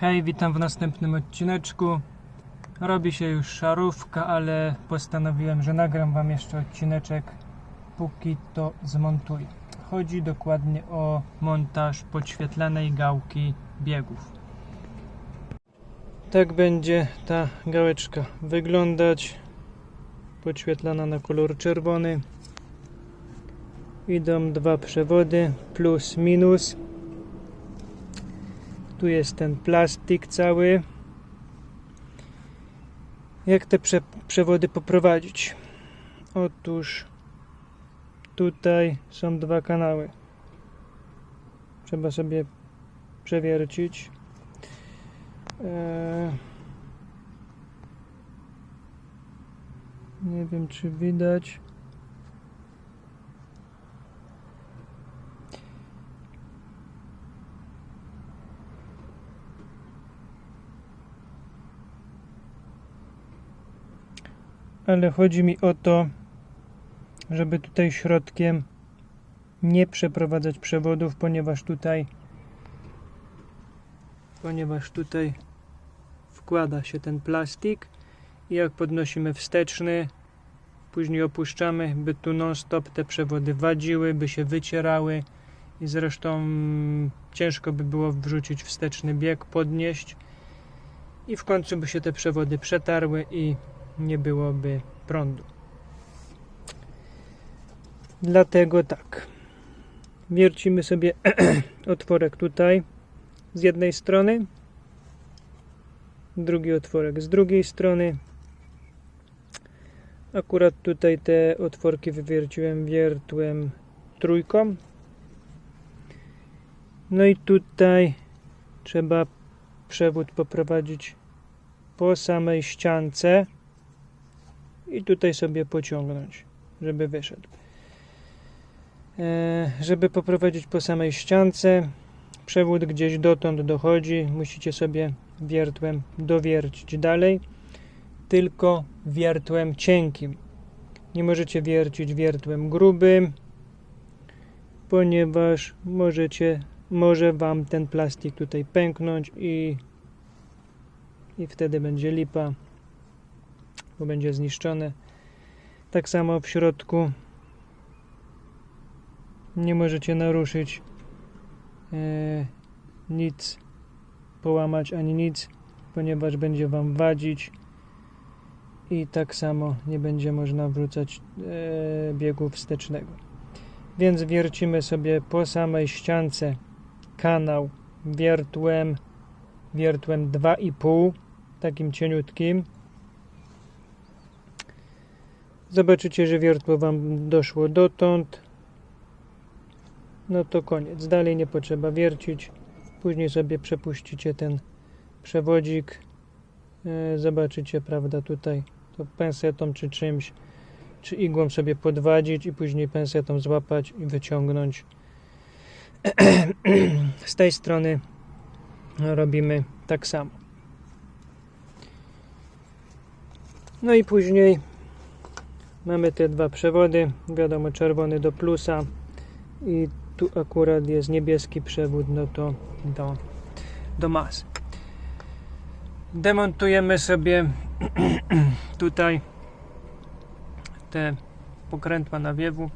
Hej, witam w następnym odcineczku. Robi się już szarówka, ale postanowiłem, że nagram Wam jeszcze odcineczek, póki to zmontuję. Chodzi dokładnie o montaż podświetlanej gałki biegów. Tak będzie ta gałeczka wyglądać. Podświetlana na kolor czerwony. Idą dwa przewody, plus, minus. Tu jest ten plastik cały. Jak te prze przewody poprowadzić? Otóż tutaj są dwa kanały. Trzeba sobie przewiercić. Eee, nie wiem, czy widać. Ale chodzi mi o to, żeby tutaj środkiem nie przeprowadzać przewodów, ponieważ tutaj ponieważ tutaj wkłada się ten plastik i jak podnosimy wsteczny później opuszczamy, by tu non stop te przewody wadziły, by się wycierały i zresztą ciężko by było wrzucić wsteczny bieg, podnieść i w końcu by się te przewody przetarły i nie byłoby prądu. Dlatego tak. Wiercimy sobie otworek tutaj z jednej strony, drugi otworek z drugiej strony. Akurat tutaj te otworki wywierciłem wiertłem trójką. No i tutaj trzeba przewód poprowadzić po samej ściance i tutaj sobie pociągnąć, żeby wyszedł. E, żeby poprowadzić po samej ściance, przewód gdzieś dotąd dochodzi, musicie sobie wiertłem dowiercić dalej, tylko wiertłem cienkim. Nie możecie wiercić wiertłem grubym, ponieważ możecie, może Wam ten plastik tutaj pęknąć i, i wtedy będzie lipa bo będzie zniszczone. Tak samo w środku nie możecie naruszyć e, nic, połamać ani nic, ponieważ będzie Wam wadzić i tak samo nie będzie można wrzucać e, biegu wstecznego. Więc wiercimy sobie po samej ściance kanał wiertłem, wiertłem 2,5 takim cieniutkim Zobaczycie, że wiertło Wam doszło dotąd. No to koniec. Dalej nie potrzeba wiercić. Później sobie przepuścicie ten przewodzik. E, zobaczycie, prawda, tutaj to pensetą czy czymś, czy igłą sobie podwadzić i później pensetą złapać i wyciągnąć. Z tej strony robimy tak samo. No i później Mamy te dwa przewody, wiadomo czerwony do plusa i tu akurat jest niebieski przewód, no to do, do mas. Demontujemy sobie tutaj te pokrętła nawiewu.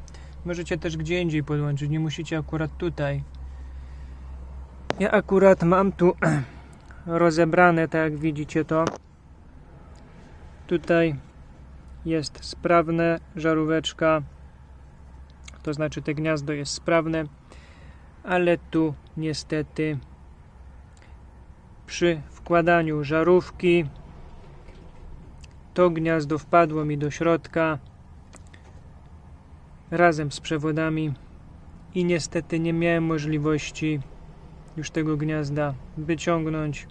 Możecie też gdzie indziej podłączyć, nie musicie akurat tutaj. Ja akurat mam tu rozebrane, tak jak widzicie to. Tutaj jest sprawne, żaróweczka, to znaczy te gniazdo jest sprawne, ale tu niestety przy wkładaniu żarówki to gniazdo wpadło mi do środka razem z przewodami i niestety nie miałem możliwości już tego gniazda wyciągnąć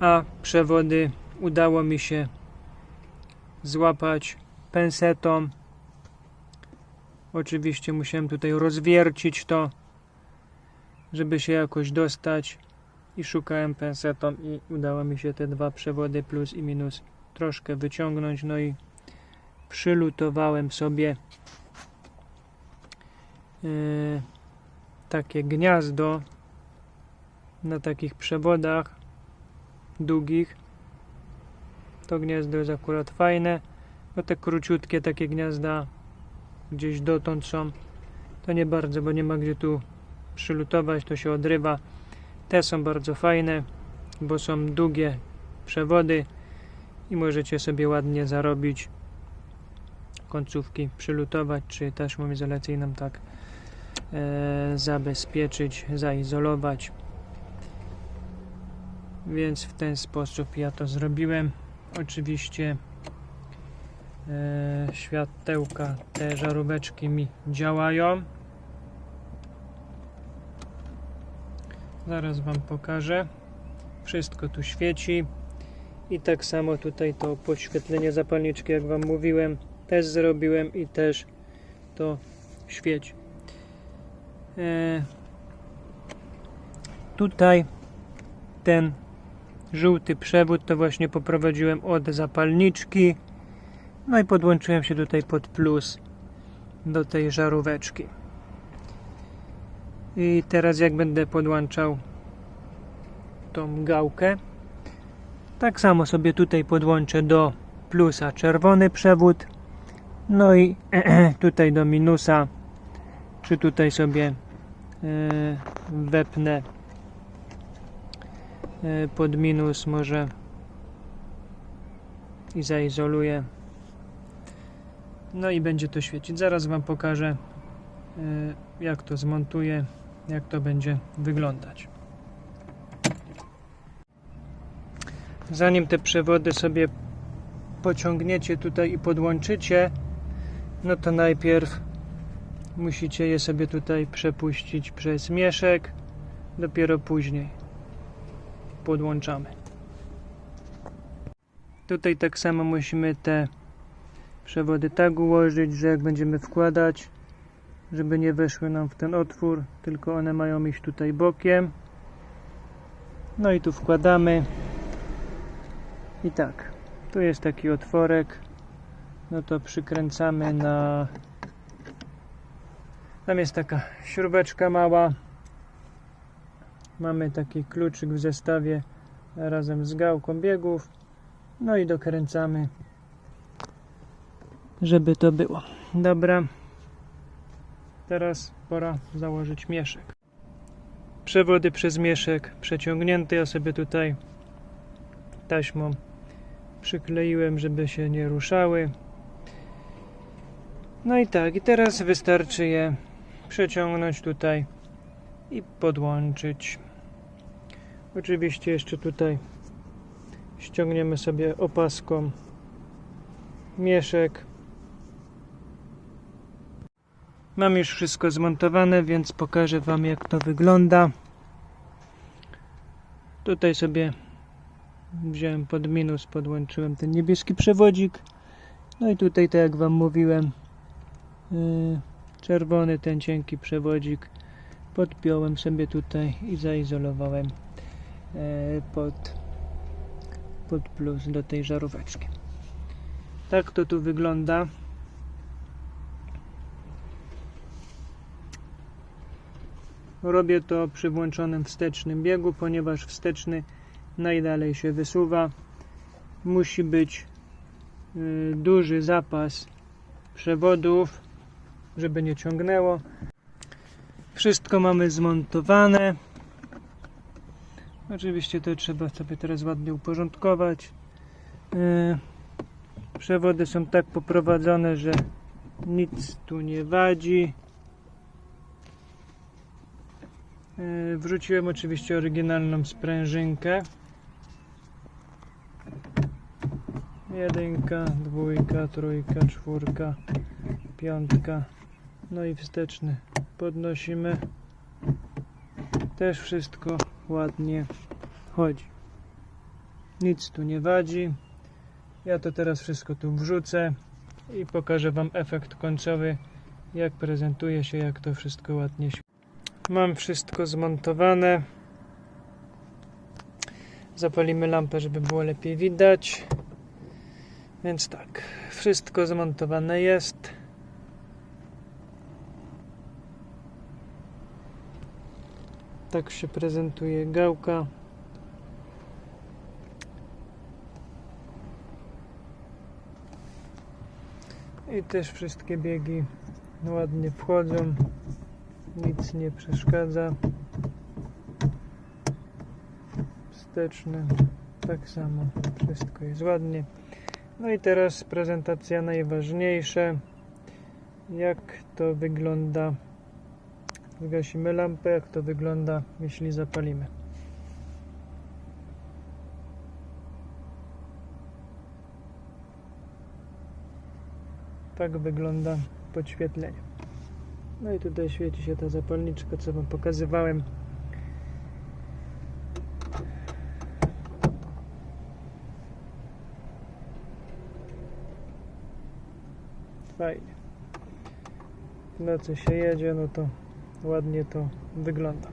a przewody udało mi się złapać pensetą. Oczywiście musiałem tutaj rozwiercić to, żeby się jakoś dostać i szukałem pensetą i udało mi się te dwa przewody plus i minus troszkę wyciągnąć no i przylutowałem sobie yy, takie gniazdo na takich przewodach długich. To gniazdo jest akurat fajne, bo te króciutkie takie gniazda gdzieś dotąd są. To nie bardzo, bo nie ma gdzie tu przylutować, to się odrywa. Te są bardzo fajne, bo są długie przewody i możecie sobie ładnie zarobić końcówki, przylutować, czy taśmą izolacyjną tak e, zabezpieczyć, zaizolować. Więc w ten sposób ja to zrobiłem. Oczywiście e, światełka, te żaróweczki mi działają. Zaraz Wam pokażę. Wszystko tu świeci. I tak samo tutaj to podświetlenie zapalniczki, jak Wam mówiłem, też zrobiłem i też to świeci. E, tutaj ten żółty przewód to właśnie poprowadziłem od zapalniczki. No i podłączyłem się tutaj pod plus do tej żaróweczki. I teraz jak będę podłączał tą gałkę, tak samo sobie tutaj podłączę do plusa czerwony przewód, no i tutaj do minusa, czy tutaj sobie e, wepnę pod minus może i zaizoluję. No i będzie to świecić. Zaraz Wam pokażę e, jak to zmontuję, jak to będzie wyglądać. Zanim te przewody sobie pociągniecie tutaj i podłączycie, no to najpierw musicie je sobie tutaj przepuścić przez mieszek, dopiero później podłączamy. Tutaj tak samo musimy te przewody tak ułożyć, że jak będziemy wkładać, żeby nie weszły nam w ten otwór, tylko one mają iść tutaj bokiem. No i tu wkładamy. I tak, tu jest taki otworek. No to przykręcamy na. Tam jest taka śrubeczka mała. Mamy taki kluczyk w zestawie razem z gałką biegów. No i dokręcamy, żeby to było. Dobra. Teraz pora założyć mieszek. Przewody przez mieszek przeciągnięte. Ja sobie tutaj taśmą przykleiłem, żeby się nie ruszały. No i tak, i teraz wystarczy je przeciągnąć tutaj i podłączyć. Oczywiście jeszcze tutaj ściągniemy sobie opaską mieszek. Mam już wszystko zmontowane, więc pokażę Wam jak to wygląda. Tutaj sobie wziąłem pod minus, podłączyłem ten niebieski przewodzik. No i tutaj, tak jak Wam mówiłem, yy, czerwony ten cienki przewodzik podpiąłem sobie tutaj i zaizolowałem pod, pod plus do tej żaróweczki. Tak to tu wygląda. Robię to przy włączonym wstecznym biegu, ponieważ wsteczny najdalej się wysuwa. Musi być y, duży zapas przewodów, żeby nie ciągnęło. Wszystko mamy zmontowane. Oczywiście to trzeba sobie teraz ładnie uporządkować. Y, przewody są tak poprowadzone, że nic tu nie wadzi. Y, Wrzuciłem oczywiście oryginalną sprężynkę. Jedynka, dwójka, trójka, czwórka, piątka. No i wsteczny podnosimy. Też wszystko ładnie chodzi. Nic tu nie wadzi. Ja to teraz wszystko tu wrzucę i pokażę Wam efekt końcowy, jak prezentuje się, jak to wszystko ładnie się. Mam wszystko zmontowane. Zapalimy lampę, żeby było lepiej widać. Więc tak, wszystko zmontowane jest. Tak się prezentuje gałka. I też wszystkie biegi ładnie wchodzą. Nic nie przeszkadza. Wsteczny. Tak samo. Wszystko jest ładnie. No i teraz prezentacja najważniejsza. Jak to wygląda. Zgasimy lampę, jak to wygląda, jeśli zapalimy. Tak wygląda podświetlenie. No i tutaj świeci się ta zapalniczka, co Wam pokazywałem. Fajnie. W nocy się jedzie, no to ładnie to wygląda.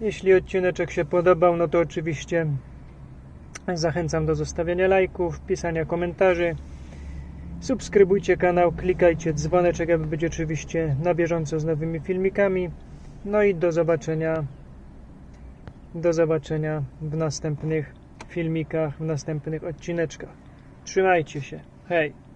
Jeśli odcineczek się podobał, no to oczywiście zachęcam do zostawiania lajków, pisania komentarzy. Subskrybujcie kanał, klikajcie dzwoneczek, aby być oczywiście na bieżąco z nowymi filmikami. No i do zobaczenia. Do zobaczenia w następnych filmikach, w następnych odcineczkach. Trzymajcie się. Hej!